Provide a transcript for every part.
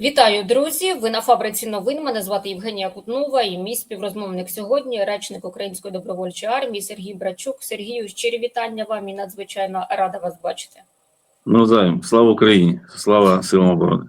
Вітаю, друзі! Ви на фабриці новин. Мене звати Євгенія Кутнова і мій співрозмовник сьогодні, речник Української добровольчої армії Сергій Брачук. Сергію, щирі вітання вам і надзвичайно рада вас бачити. Ну, займ. Слава Україні, слава силам оборони.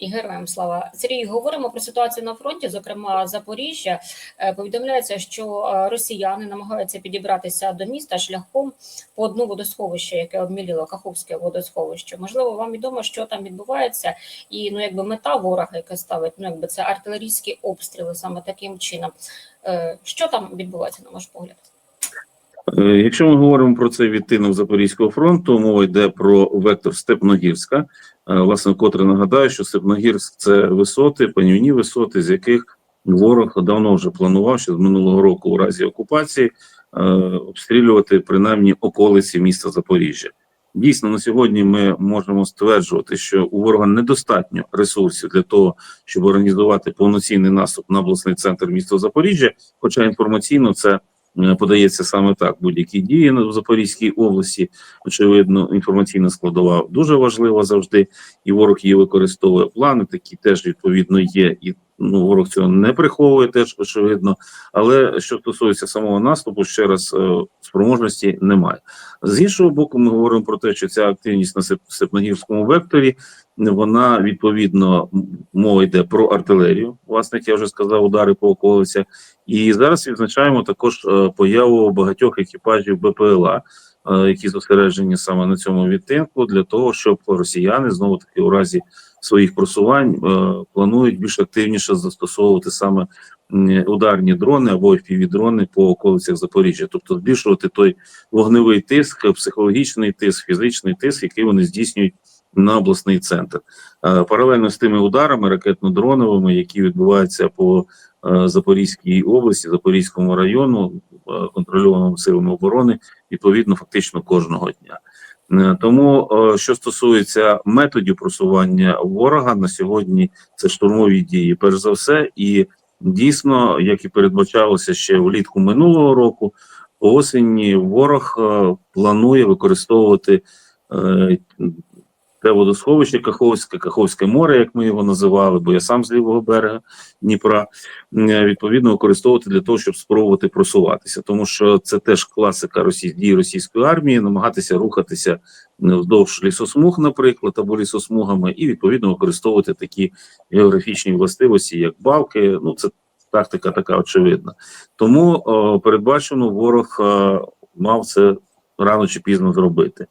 І героям слава Сергій. Говоримо про ситуацію на фронті, зокрема Запоріжжя. Е, Повідомляється, що е, росіяни намагаються підібратися до міста шляхом по одну водосховище, яке обміліло Каховське водосховище. Можливо, вам відомо, що там відбувається, і ну якби мета ворога, яка ставить, ну якби це артилерійські обстріли саме таким чином. Е, Що там відбувається, на ваш погляд? Якщо ми говоримо про цей відтинок Запорізького фронту, мова йде про вектор Степногірська. Е, Власне, котре нагадаю, що Степногірськ це висоти, панівні висоти, з яких ворог давно вже планував ще з минулого року у разі окупації е, обстрілювати принаймні околиці міста Запоріжжя. Дійсно, на сьогодні ми можемо стверджувати, що у ворога недостатньо ресурсів для того, щоб організувати повноцінний наступ на обласний центр міста Запоріжжя. Хоча інформаційно це подається саме так. Будь-які дії в Запорізькій області, очевидно, інформаційна складова дуже важлива завжди, і ворог її використовує. Плани такі теж відповідно є, і ну ворог цього не приховує, теж очевидно. Але що стосується самого наступу, ще раз е, спроможності немає. З іншого боку, ми говоримо про те, що ця активність на Сеп- Степногірському векторі вона відповідно мова йде про артилерію. Власне, я вже сказав, удари по околицях. І зараз відзначаємо також е, появу багатьох екіпажів БПЛА, які зосереджені саме на цьому відтинку, для того, щоб росіяни знову таки у разі своїх просувань е, планують більш активніше застосовувати саме ударні дрони або дрони по околицях Запоріжжя, тобто збільшувати той вогневий тиск, психологічний тиск, фізичний тиск, який вони здійснюють на обласний центр. Е, Паралельно з тими ударами ракетно-дроновими, які відбуваються по Запорізькій області, Запорізькому району, е, контрольованому силами оборони, відповідно, фактично кожного дня. Е, Тому, е, що стосується методів просування ворога на сьогодні, це штурмові дії, перш за все, і дійсно, як і передбачалося ще влітку минулого року, осені ворог е, планує використовувати е, те водосховище Каховське, Каховське море, як ми його називали, бо я сам з лівого берега Дніпра, відповідно використовувати для того, щоб спробувати просуватися, тому що це теж класика росій, дій російської армії, намагатися рухатися вздовж лісосмуг, наприклад, або лісосмугами, і відповідно використовувати такі географічні властивості, як балки. Ну це тактика така очевидна. Тому о, передбачено, ворог е, мав це рано чи пізно зробити.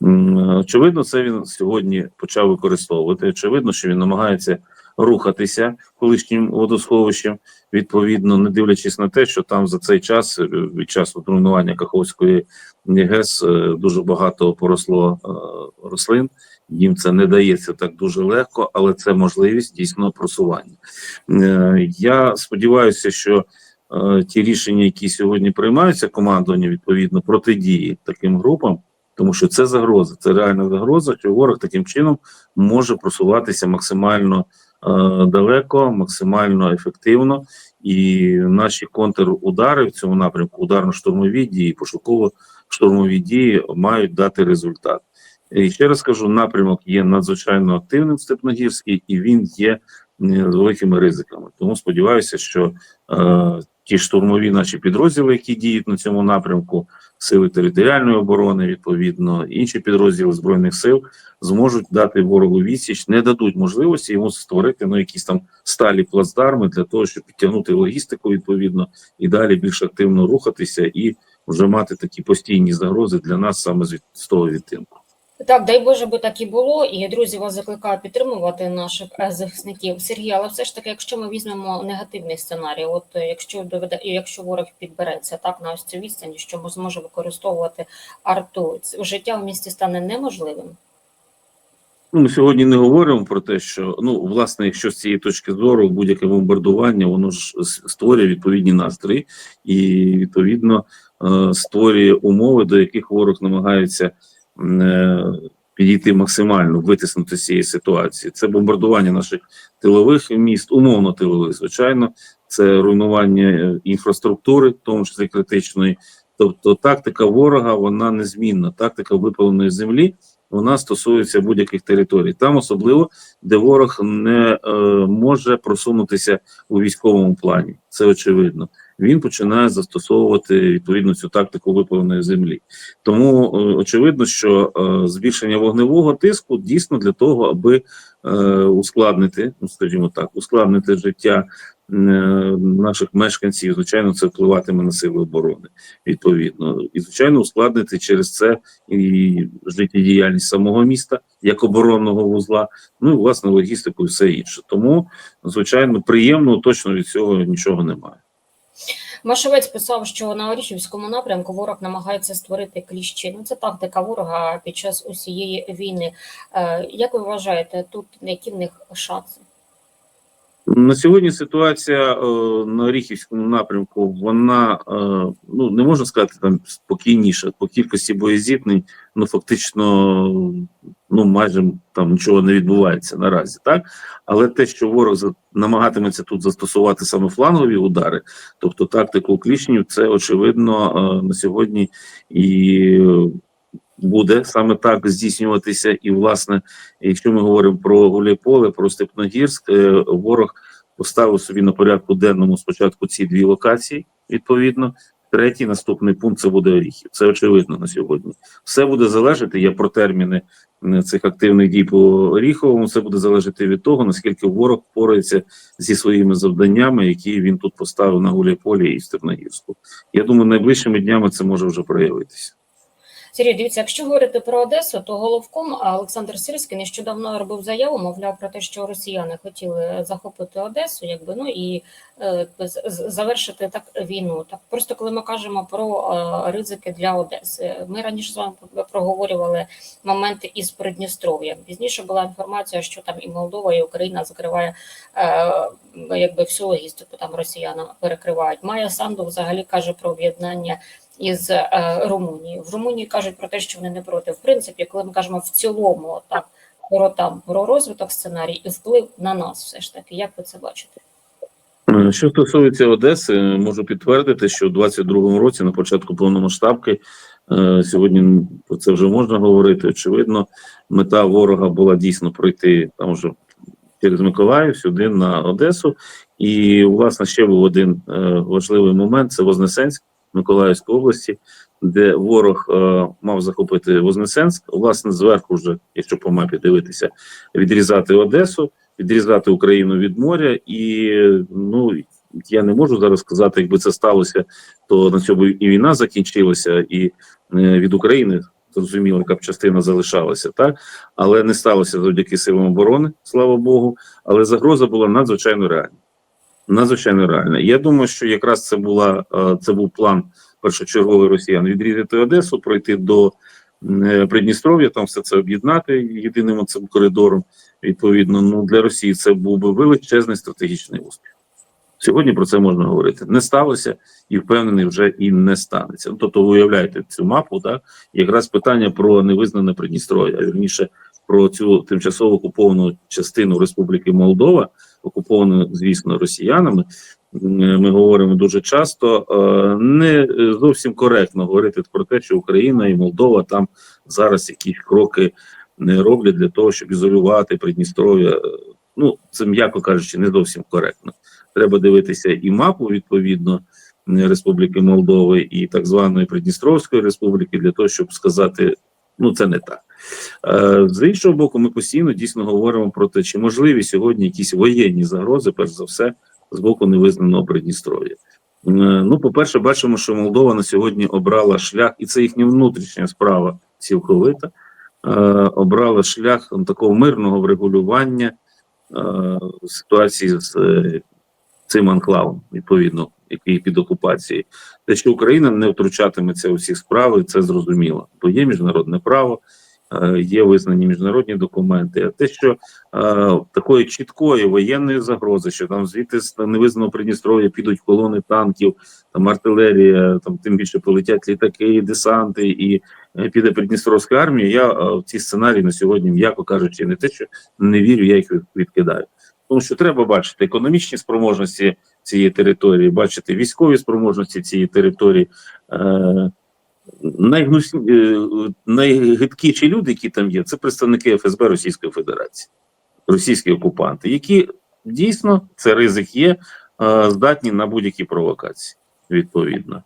Очевидно, це він сьогодні почав використовувати. Очевидно, що він намагається рухатися колишнім водосховищем, відповідно, не дивлячись на те, що там за цей час, е, від часу руйнування Каховської ГЕС, е, дуже багато поросло е, рослин. Їм це не дається так дуже легко, але це можливість дійсно просування. Я сподіваюся, що ті рішення, які сьогодні приймаються командування відповідно протидії таким групам, тому що це загроза, це реальна загроза, що ворог таким чином може просуватися максимально е, далеко, максимально ефективно, і наші контрудари в цьому напрямку, ударно-штурмові дії, пошуково-штурмові дії мають дати результат. І ще раз кажу, напрямок є надзвичайно активним в Степногірській, і він є е, з великими ризиками. Тому сподіваюся, що е, ті штурмові наші підрозділи, які діють на цьому напрямку, сили територіальної оборони, відповідно, інші підрозділи збройних сил зможуть дати ворогу відсіч, не дадуть можливості йому створити ну якісь там сталі плацдарми для того, щоб підтягнути логістику відповідно і далі більш активно рухатися і вже мати такі постійні загрози для нас саме з, того відтинку. Так, дай Боже, би так і було. І друзі, вас закликаю підтримувати наших е, захисників. Сергій, але все ж таки, якщо ми візьмемо негативний сценарій, от е, якщо доведе, якщо ворог підбереться так на ось цю відстані, що зможе використовувати арту, життя в місті стане неможливим. Ну, ми сьогодні не говоримо про те, що ну власне, якщо з цієї точки зору будь-яке бомбардування, воно ж створює відповідні настрої і відповідно е, створює умови, до яких ворог намагається підійти максимально, витиснути з цієї ситуації. Це бомбардування наших тилових міст, умовно тилових, звичайно, це руйнування е, інфраструктури, в тому числі критичної. Тобто тактика ворога вона незмінна, тактика випаленої землі вона стосується будь-яких територій. Там особливо, де ворог не е, може просунутися у військовому плані. Це очевидно. Він починає застосовувати відповідно цю тактику випаленої землі. Тому е, очевидно, що е, збільшення вогневого тиску дійсно для того, аби е, ускладнити, ну скажімо так, ускладнити життя наших мешканців. Звичайно, це впливатиме на сили оборони відповідно, і звичайно, ускладнити через це і життєдіяльність самого міста як оборонного вузла, ну і власне логістику і все інше. Тому, звичайно, приємно точно від цього нічого немає. Машовець писав, що на Оріхівському напрямку ворог намагається створити кліщі. Ну це тактика ворога під час усієї війни. Е, Як ви вважаєте, тут які в них шанси? На сьогодні ситуація е, на Оріхівському напрямку, вона е, ну не можна сказати там спокійніша по кількості боєзітнень, ну фактично, ну майже там нічого не відбувається наразі, так але те, що ворог за- намагатиметься тут застосувати саме флангові удари, тобто тактику клішнів, це очевидно е, на сьогодні і буде саме так здійснюватися. І, власне, якщо ми говоримо про Гуляйполе, про Степногірськ, е, ворог поставив собі на порядку денному спочатку ці дві локації, відповідно. Третій наступний пункт це буде Оріхів. Це очевидно на сьогодні. Все буде залежати. Я про терміни е, цих активних дій по Оріховому. Це буде залежати від того, наскільки ворог впорається зі своїми завданнями, які він тут поставив на Гуляйполі і в Степногірську. Я думаю, найближчими днями це може вже проявитися. Сергій, дивіться, якщо говорити про Одесу, то головком Олександр Сирський нещодавно робив заяву, мовляв про те, що росіяни хотіли захопити Одесу, якби ну і е, завершити так війну. Так просто коли ми кажемо про е, ризики для Одеси, ми раніше з вами проговорювали моменти із Придністров'ям. Пізніше була інформація, що там і Молдова, і Україна закриває е, якби всю логістику. Там росіянам перекривають. Майя Санду взагалі каже про об'єднання із е, Румунії. В Румунії кажуть про те, що вони не проти. В принципі, коли ми кажемо в цілому, так про там про розвиток сценарій і вплив на нас, все ж таки, як ви це бачите? Е, Що стосується Одеси, можу підтвердити, що у 22-му році, на початку повномасштабки, е, сьогодні про це вже можна говорити. Очевидно, мета ворога була дійсно пройти там вже через Миколаїв сюди на Одесу. І, власне, ще був один важливий момент: це Вознесенськ Миколаївської області, де ворог е, мав захопити Вознесенськ. Власне, зверху, вже, якщо по мапі дивитися, відрізати Одесу відрізати Україну від моря, і ну я не можу зараз сказати, якби це сталося, то на цьому і війна закінчилася, і е, від України зрозуміло, яка б частина залишалася, так але не сталося завдяки силам оборони, слава Богу. Але загроза була надзвичайно реальна. Надзвичайно реальна. Я думаю, що якраз це була е, це був план першочерговий росіян відрізати Одесу, пройти до е, Придністров'я, там все це об'єднати єдиним цим коридором. Відповідно, ну для Росії це був би величезний стратегічний успіх. Сьогодні про це можна говорити. Не сталося і впевнений, вже і не станеться. Ну, тобто, ви уявляєте цю мапу, так якраз питання про невизнане Придністров'я, а вірніше про цю тимчасово окуповану частину Республіки Молдова, окуповану, звісно, росіянами. Ми говоримо дуже часто. е, Не зовсім коректно говорити про те, що Україна і Молдова там зараз якісь кроки не роблять для того, щоб ізолювати Придністров'я. Ну, це м'яко кажучи, не зовсім коректно. Треба дивитися і мапу відповідно е, Республіки Молдови і так званої Придністровської Республіки для того, щоб сказати, ну це не так. Е, З іншого боку, ми постійно дійсно говоримо про те, чи можливі сьогодні якісь воєнні загрози, перш за все, з боку невизнаного Придністров'я. Ну, по-перше, бачимо, що Молдова на сьогодні обрала шлях, і це їхня внутрішня справа цілковита. е, Обрала шлях такого мирного врегулювання е, ситуації з цим анклавом, відповідно, який під окупацією. Те, що Україна не втручатиметься у всі справи, це зрозуміло, бо є міжнародне право, е, є визнані міжнародні документи. А те, що е, такої чіткої воєнної загрози, що там звідти з невизнаного Придністров'я підуть колони танків, там артилерія, там тим більше полетять літаки, десанти і е, піде Придністровська армія. Я в ці сценарії на сьогодні, м'яко кажучи, не те, що не вірю, я їх відкидаю. Тому що треба бачити економічні спроможності цієї території, бачити військові спроможності цієї території. Е, найгнусні, е, найгидкіші люди, які там є, це представники ФСБ Російської Федерації, російські окупанти, які дійсно це ризик є, е, здатні на будь-які провокації. Відповідно,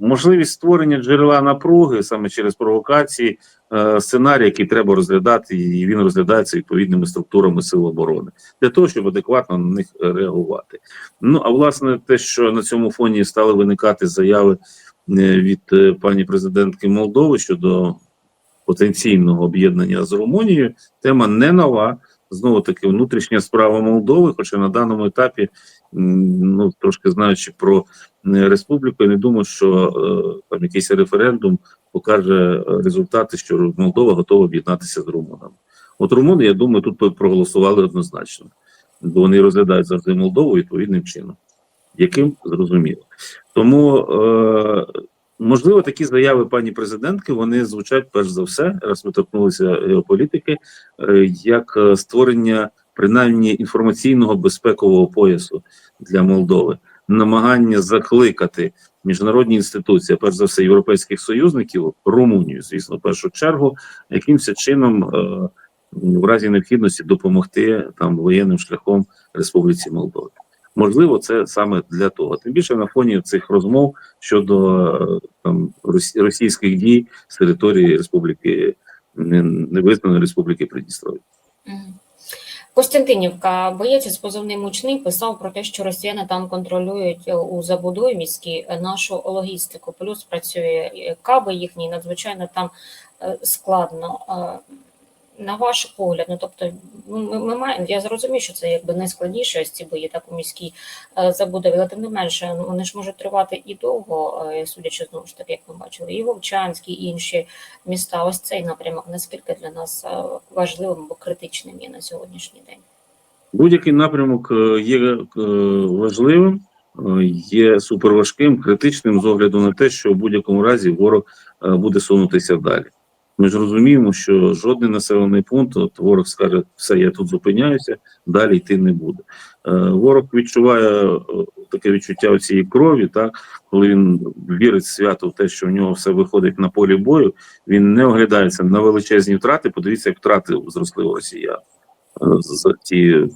можливість створення джерела напруги саме через провокації, е, сценарій, який треба розглядати, і він розглядається відповідними структурами сил оборони для того, щоб адекватно на них реагувати. Ну а власне, те, що на цьому фоні стали виникати заяви е, від е, пані президентки Молдови щодо потенційного об'єднання з Румунією, тема не нова. Знову таки, внутрішня справа Молдови, хоча на даному етапі, ну трошки знаючи про республіку, я не думаю, що е, там якийсь референдум покаже е, результати, що Молдова готова об'єднатися з румунами. От румуни, я думаю, тут проголосували однозначно, бо вони розглядають завжди Молдову відповідним чином, яким зрозуміло. Тому е, можливо такі заяви пані президентки вони звучать перш за все, раз ми торкнулися геополітики, е, як е, створення принаймні інформаційного безпекового поясу для Молдови, намагання закликати міжнародні інституції, перш за все європейських союзників, Румунію, звісно, в першу чергу, якимось чином. Е, в разі необхідності допомогти там воєнним шляхом Республіці Молдови. Можливо, це саме для того. Тим більше на фоні цих розмов щодо е, там російських дій з території Республіки не- невизнаної Республіки Придністров'я. Костянтинівка, боєць із позивним мучний писав про те, що росіяни там контролюють е, у забудові міській е, нашу логістику. Плюс працює е, каби їхній надзвичайно там складно. На ваш погляд, ну тобто, ми, ми маємо. Я зрозумію, що це якби найскладніше ось ці бої так у міській е, забудові, але тим не менше, ну вони ж можуть тривати і довго, е, судячи знову ж таки, як ми бачили, і Вовчанський, і інші міста. Ось цей напрямок наскільки для нас е, важливим або критичним є на сьогоднішній день. Будь-який напрямок е, є е, важливим, є суперважким, критичним з огляду на те, що в будь-якому разі ворог буде сунутися далі. Ми ж розуміємо, що жодний населений пункт, от ворог скаже, все, я тут зупиняюся, далі йти не буде. Е, Ворог відчуває е, таке відчуття цієї крові, так коли він вірить свято в те, що в нього все виходить на полі бою, він не оглядається на величезні втрати. Подивіться, як втрати зросли у росіян е, за ті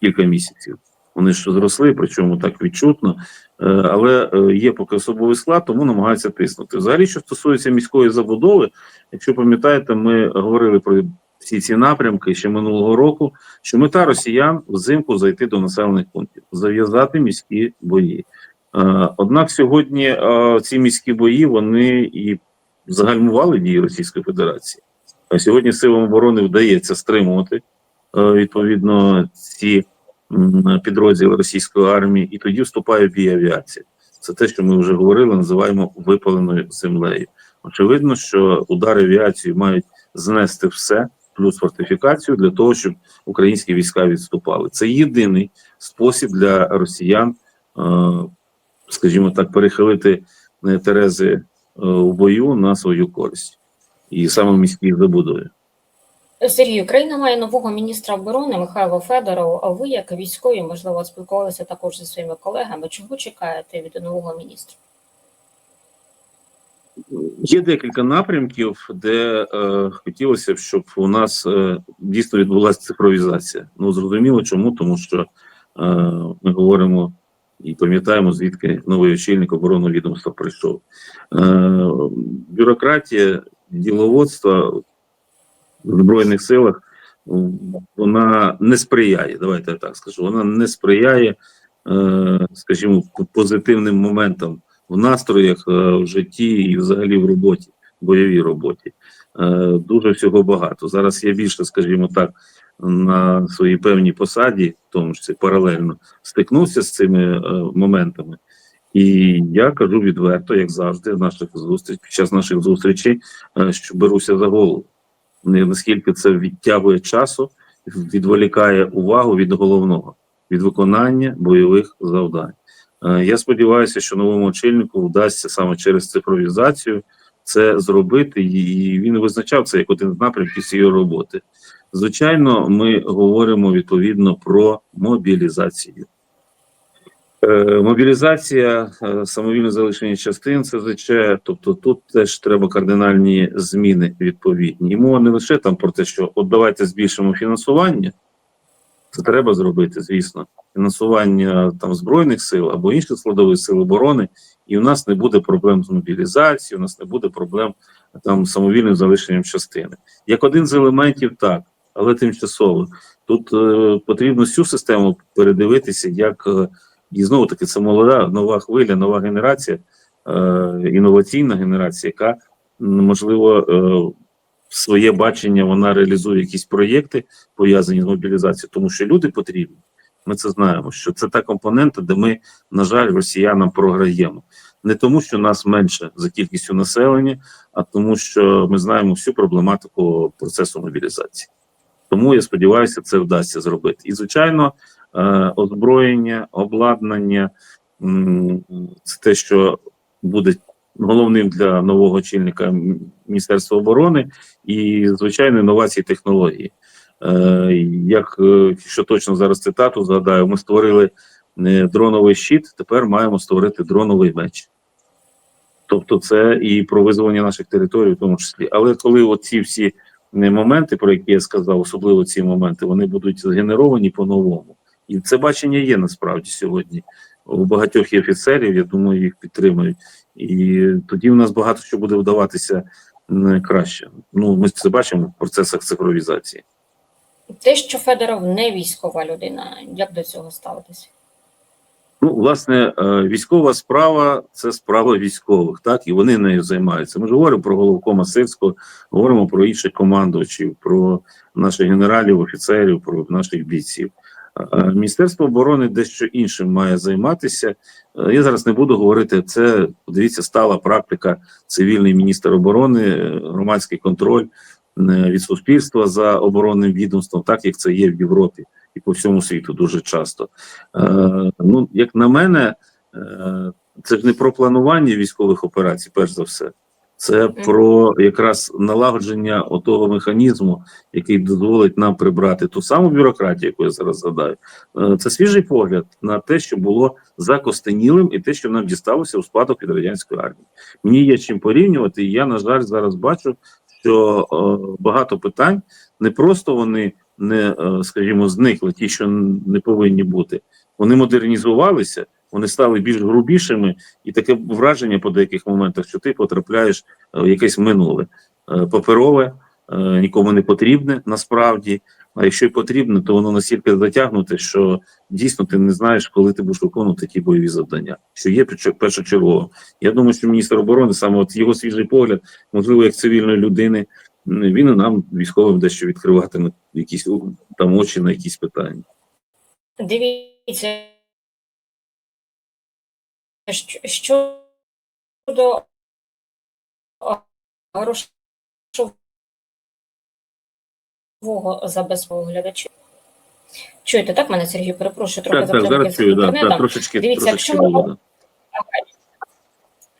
кілька місяців. Вони ж зросли, причому так відчутно, але е, є поки особовий склад, тому намагаються тиснути. Взагалі, що стосується міської забудови, якщо пам'ятаєте, ми говорили про всі ці напрямки ще минулого року, що мета росіян взимку зайти до населених пунктів, зав'язати міські бої. Е, Однак сьогодні е, ці міські бої вони і загальмували дії Російської Федерації. А сьогодні силам оборони вдається стримувати е, відповідно ці підрозділи російської армії, і тоді вступає в бій авіація. Це те, що ми вже говорили, називаємо випаленою землею. Очевидно, що удари авіації мають знести все, плюс фортифікацію для того, щоб українські війська відступали. Це єдиний спосіб для росіян, е, скажімо так, перехилити е, Терези е, в бою на свою користь, і саме міській забудові. Сергію, країна має нового міністра оборони Михайло Федоров. А ви, як військові, можливо, спілкувалися також зі своїми колегами. Чого чекаєте від нового міністра? Є декілька напрямків, де е, хотілося б, щоб у нас е, дійсно відбулася цифровізація. Ну зрозуміло, чому, тому що е, ми говоримо і пам'ятаємо, звідки новий очільник оборонного відомства прийшов. Е, бюрократія, діловодство в Збройних силах вона не сприяє, давайте я так скажу, вона не сприяє, е, скажімо, позитивним моментам в настроях, е, в житті і взагалі в роботі, бойовій роботі. Е, Дуже всього багато. Зараз я більше, скажімо так, на своїй певній посаді, в тому числі паралельно, стикнувся з цими моментами. І я кажу відверто, як завжди, в наших зустріч, під час наших зустрічей, що беруся за голову. Наскільки це відтягує часу, відволікає увагу від головного, від виконання бойових завдань. Е, Я сподіваюся, що новому очільнику вдасться саме через цифровізацію це зробити, і він визначав це як один з напрямків цієї роботи. Звичайно, ми говоримо відповідно про мобілізацію. Е, Мобілізація, е, самовільне залишення частин ЦЗЧ, тобто тут теж треба кардинальні зміни відповідні. І мова не лише там про те, що от давайте збільшимо фінансування, це треба зробити, звісно. Фінансування там збройних сил або інших складових сил оборони, і у нас не буде проблем з мобілізацією, у нас не буде проблем там самовільним залишенням частини. Як один з елементів, так, але тимчасово. Тут е, потрібно всю систему передивитися, як е, і знову таки це молода нова хвиля, нова генерація, е, інноваційна генерація, яка можливо е, своє бачення вона реалізує якісь проєкти пов'язані з мобілізацією, тому що люди потрібні. Ми це знаємо, що це та компонента, де ми, на жаль, росіянам програємо. Не тому, що нас менше за кількістю населення, а тому, що ми знаємо всю проблематику процесу мобілізації. Тому я сподіваюся, це вдасться зробити. І, звичайно, озброєння, обладнання це те, що буде головним для нового очільника Міністерства оборони, і, звичайно, інновації технології. Е, Як е, що точно зараз цитату згадаю, ми створили е, дроновий щит, тепер маємо створити дроновий меч. Тобто, це і про визволення наших територій, в тому числі. Але коли от ці всі е, моменти, про які я сказав, особливо ці моменти, вони будуть згенеровані по-новому. І це бачення є насправді сьогодні. У багатьох є офіцерів, я думаю, їх підтримують. І тоді в нас багато що буде вдаватися краще. Ну, ми це бачимо в процесах цифровізації. Те, що Федоров не військова людина, як до цього ставитися? Ну, власне, е, військова справа це справа військових, так і вони нею займаються. Ми ж говоримо про головкома Сирського, говоримо про інших командувачів, про наших генералів, офіцерів, про наших бійців. Міністерство оборони дещо іншим має займатися. Е, Я зараз не буду говорити. Це подивіться, стала практика цивільний міністр оборони, е, громадський контроль е, від суспільства за оборонним відомством, так як це є в Європі і по всьому світу дуже часто. Ну, як на мене, це ж не про планування військових операцій, перш за все. Це про якраз налагодження отого механізму, який дозволить нам прибрати ту саму бюрократію, яку я зараз згадаю. Е, Це свіжий погляд на те, що було закостенілим, і те, що нам дісталося у спадок від радянської армії. Мені є чим порівнювати, і я, на жаль, зараз бачу, що е, багато питань не просто вони не, е, скажімо, зникли, ті, що не повинні бути. Вони модернізувалися, вони стали більш грубішими, і таке враження по деяких моментах, що ти потрапляєш е, в якесь минуле Е, паперове, е, нікому не потрібне насправді. А якщо й потрібне, то воно настільки затягнуте, що дійсно ти не знаєш, коли ти будеш виконувати ті бойові завдання, що є перш- першочергово. Я думаю, що міністр оборони, саме от його свіжий погляд, можливо, як цивільної людини, він і нам військовим дещо відкриватиме якісь там очі на якісь питання. Дивіться, щодо грошового забезпечення глядачів. Чуєте, так мене Сергій? Перепрошую, трохи Так, так, зараз чую, да, так, трошечки, Дивіться, трошечки якщо ми було. Да.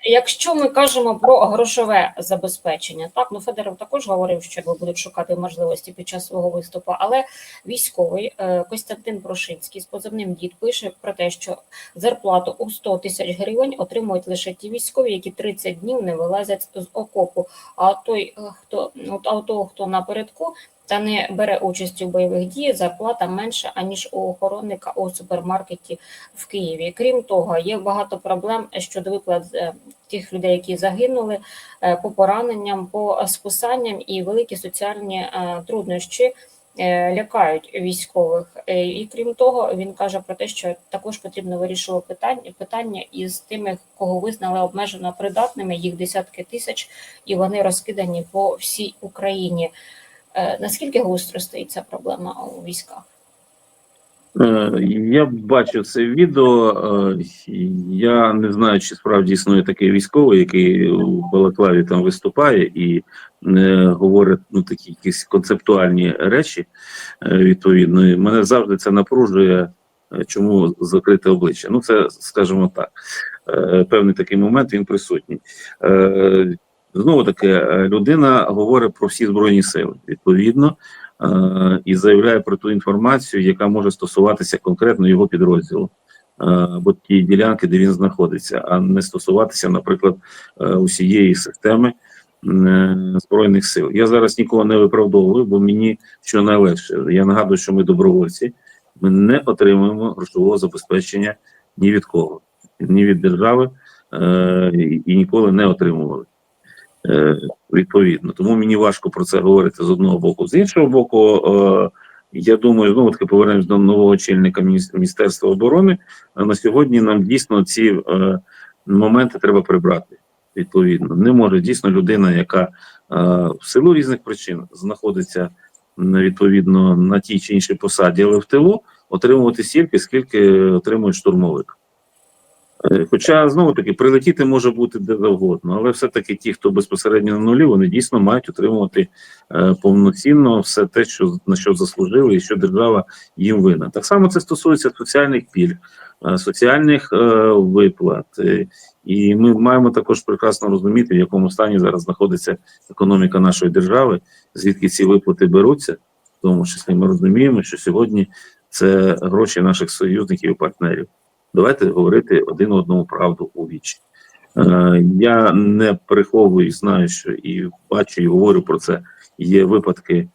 Якщо ми кажемо про грошове забезпечення, так ну Федоров також говорив, що будуть шукати можливості під час свого виступу. Але військовий е, Костянтин Прошинський з позивним дід пише про те, що зарплату у 100 тисяч гривень отримують лише ті військові, які 30 днів не вилазять з окопу. А той, е, хто а того, хто напередку та не бере участь у бойових діях, зарплата менша аніж у охоронника у супермаркеті в Києві. Крім того, є багато проблем щодо виплат е, тих людей, які загинули е, по пораненням, по списанням і великі соціальні е, труднощі лякають військових. І крім того, він каже про те, що також потрібно вирішувати питання питання із тими, кого визнали обмежено придатними, їх десятки тисяч, і вони розкидані по всій Україні. Е, Наскільки гостро стоїть ця проблема у військах? Е, Я бачив це відео. е, Я не знаю, чи справді існує такий військовий, який у Балаклаві там виступає і говорить ну такі якісь концептуальні речі. Відповідно, І мене завжди це напружує. Чому закрите обличчя? Ну, це скажімо так. Певний такий момент він присутній. Е, Знову таки, е, людина говорить про всі збройні сили. Відповідно, е, і заявляє про ту інформацію, яка може стосуватися конкретно його підрозділу. або ті ділянки, де він знаходиться, а не стосуватися, наприклад, е, усієї системи е, збройних сил. Я зараз нікого не виправдовую, бо мені що найлегше. Я нагадую, що ми добровольці, ми не отримуємо грошового забезпечення ні від кого, ні від держави е, і ніколи не отримували. Е, відповідно, тому мені важко про це говорити з одного боку. З іншого боку, е, я думаю, знову таки повернемось до нового очільника Міністерства оборони. На сьогодні нам дійсно ці е, моменти треба прибрати. Відповідно, не може дійсно людина, яка в силу різних причин знаходиться відповідно на тій чи іншій посаді, але в тилу отримувати стільки, скільки отримує штурмовик. Е, Хоча знову таки прилетіти може бути де завгодно, але все-таки ті, хто безпосередньо на нулі, вони дійсно мають отримувати е, повноцінно все те, що на що заслужили, і що держава їм винна. Так само це стосується соціальних пільг, е, соціальних е, виплат. Е, і ми маємо також прекрасно розуміти, в якому стані зараз знаходиться економіка нашої держави, звідки ці виплати беруться. В тому числі ми розуміємо, що сьогодні це гроші наших союзників і партнерів. Давайте говорити один одному правду у вічі. Е, я не приховую, знаю, що і бачу, і говорю про це. Є випадки,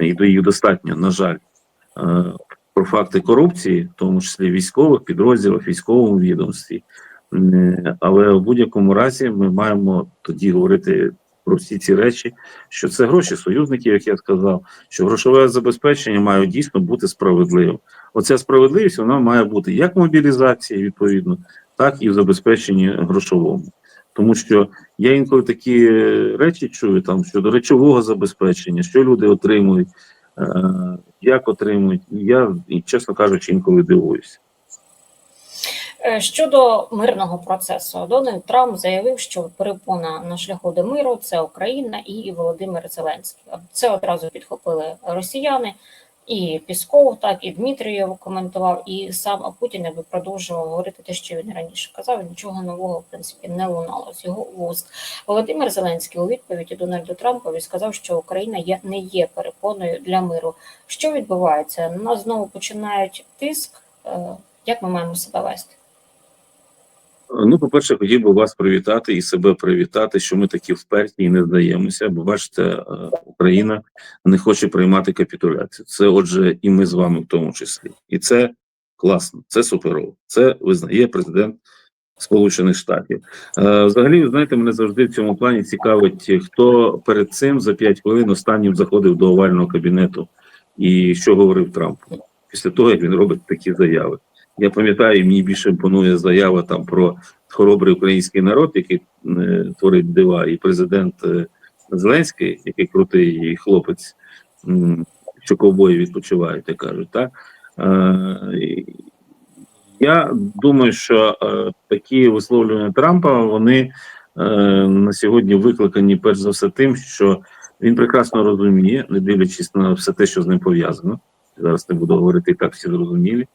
і їх достатньо, на жаль, е, про факти корупції, в тому числі військових підрозділах, військовому відомстві. М, Але в будь-якому разі ми маємо тоді говорити про всі ці речі, що це гроші союзників, як я сказав, що грошове забезпечення має дійсно бути справедливим. Оця справедливість вона має бути як в мобілізації, відповідно, так і в забезпеченні грошовому. Тому що я інколи такі е, речі чую там щодо речового забезпечення, що люди отримують, е, як отримують. Я, чесно кажучи, інколи дивуюся. Е, Щодо мирного процесу, Дональд Трамп заявив, що перепона на шляху до миру це Україна і Володимир Зеленський. Це одразу підхопили росіяни, і Пісков, так і Дмитрієв коментував, і сам Путін якби продовжував говорити те, що він раніше казав. Нічого нового в принципі не лунало з його вуст. Володимир Зеленський у відповіді Дональду Трампові сказав, що Україна є не є перепоною для миру. Що відбувається? На нас знову починають тиск. Е, Як ми маємо себе вести? Ну, по-перше, хотів би вас привітати і себе привітати, що ми такі вперті і не здаємося. Бо бачите, е, Україна не хоче приймати капітуляцію. Це, отже, і ми з вами в тому числі. І це класно, це суперово. Це визнає президент Сполучених Штатів. Е, Взагалі, знаєте, мене завжди в цьому плані цікавить, хто перед цим за 5 хвилин останнім заходив до овального кабінету і що говорив Трамп після того, як він робить такі заяви. Я пам'ятаю, мені більше імпонує заява там про хоробрий український народ, який е, творить дива, і президент е, Зеленський, який крутий хлопець, м, що ковбої відпочивають, як кажуть. Так? Е, я думаю, що е, такі висловлювання Трампа вони е, на сьогодні викликані перш за все тим, що він прекрасно розуміє, не дивлячись на все те, що з ним пов'язано. Зараз не буду говорити так всі зрозумілі.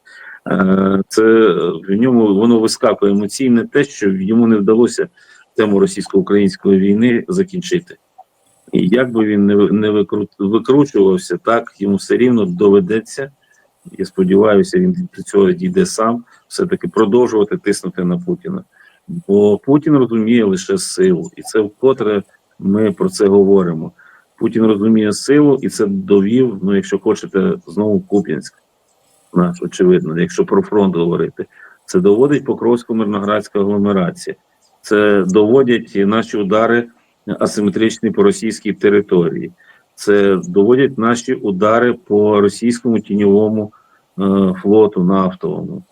Е, Це в ньому воно вискакує емоційне те, що йому не вдалося тему російсько-української війни закінчити. І як би він не, не викру- викручувався, так йому все рівно доведеться. Я сподіваюся, він до цього дійде сам, все-таки продовжувати тиснути на Путіна. Бо Путін розуміє лише силу, і це вкотре ми про це говоримо. Путін розуміє силу, і це довів, ну, якщо хочете, знову Куп'янськ наш, очевидно, якщо про фронт говорити, це доводить Покровсько-Мирноградська агломерація, це доводять наші удари асиметричні по російській території, це доводять наші удари по російському тіньовому е, флоту нафтовому.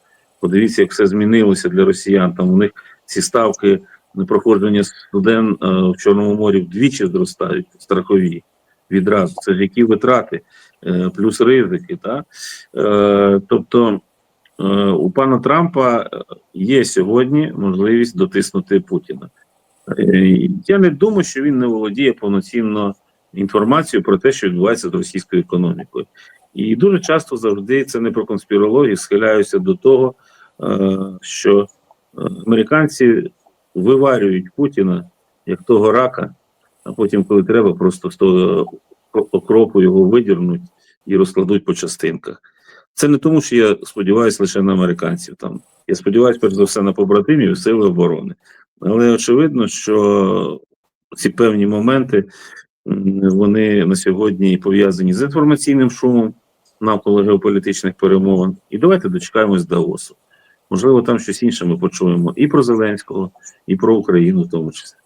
Подивіться, як все змінилося для росіян. Там у них ці ставки проходження суден е, в Чорному морі вдвічі зростають страхові відразу. Це ж які витрати, плюс ризики. Так? Е, тобто е, у пана Трампа є сьогодні можливість дотиснути Путіна. Е, Я не думаю, що він не володіє повноцінно інформацією про те, що відбувається з російською економікою. І дуже часто завжди це не про конспірологію, схиляюся до того, е, що е, американці виварюють Путіна як того рака, а потім, коли треба, просто окропу його видірнуть і розкладуть по частинках. Це не тому, що я сподіваюся лише на американців. Там Я сподіваюся, перш за все, на побратимів і сили оборони. Але очевидно, що ці певні моменти вони на сьогодні пов'язані з інформаційним шумом навколо геополітичних перемовин. І давайте дочекаємось Даосу. Можливо, там щось інше ми почуємо і про Зеленського, і про Україну в тому числі.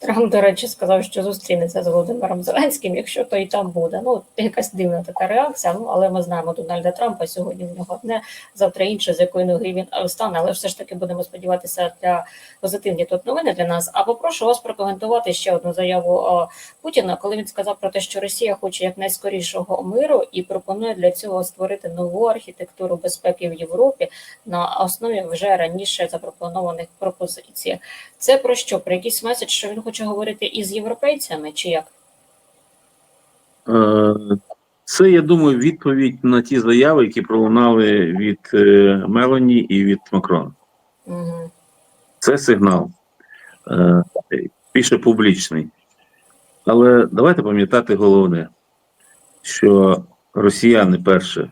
Трамп, до речі, сказав, що зустрінеться з Володимиром Зеленським, якщо то і там буде. Ну, якась дивна така реакція. Ну, але ми знаємо Дональда Трампа. Сьогодні в нього одне, завтра інше, з якої ноги він е, стане. Але все ж таки будемо сподіватися для позитивні тут новини для нас. А попрошу вас прокоментувати ще одну заяву Путіна, коли він сказав про те, що Росія хоче якнайскорішого миру і пропонує для цього створити нову архітектуру безпеки в Європі на основі вже раніше запропонованих пропозицій. Це про що? Про якийсь меседж, що він хоче говорити із європейцями, чи як? Е, Це, я думаю, відповідь на ті заяви, які пролунали від е, Мелані і від Макрона. Угу. Це сигнал, е, більше публічний. Але давайте пам'ятати головне, що росіяни перше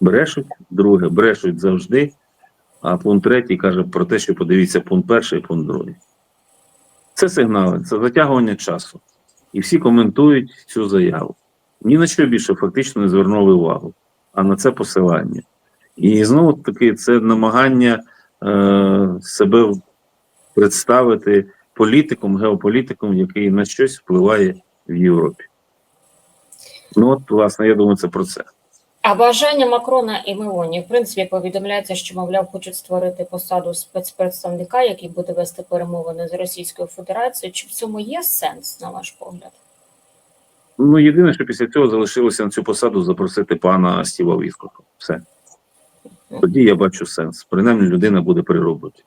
брешуть, друге брешуть завжди, а пункт третій каже про те, що подивіться пункт перший і пункт другий. Це сигнали, це затягування часу. І всі коментують цю заяву. Ні на що більше фактично не звернули увагу, а на це посилання. І знову таки це намагання е, себе представити політиком, геополітиком, який на щось впливає в Європі. Ну, от, власне, я думаю, це про це. А бажання Макрона і Мелоні, в принципі, повідомляється, що, мовляв, хочуть створити посаду спецпредставника, який буде вести перемовини з Російською Федерацією. Чи в цьому є сенс, на ваш погляд? Ну, єдине, що після цього залишилося на цю посаду запросити пана Стіва Віскока. Все. Тоді я бачу сенс. Принаймні, людина буде при роботі.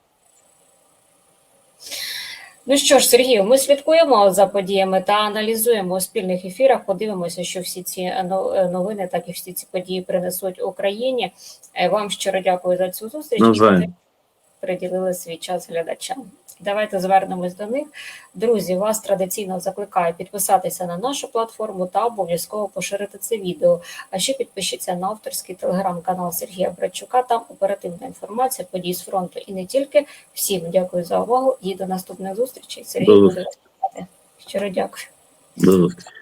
Ну що ж, Сергію, ми слідкуємо за подіями та аналізуємо у спільних ефірах. Подивимося, що всі ці но- е, новини, так і всі ці події принесуть Україні. Е, Вам щиро дякую за цю зустріч і що приділили свій час глядачам. Давайте звернемось до них. Друзі, вас традиційно закликаю підписатися на нашу платформу та обов'язково поширити це відео. А ще підпишіться на авторський телеграм-канал Сергія Братчука. Там оперативна інформація подій з фронту і не тільки. Всім дякую за увагу і до наступних зустрічей. Сергій буде розповідати. Щиро дякую. До зустрічі.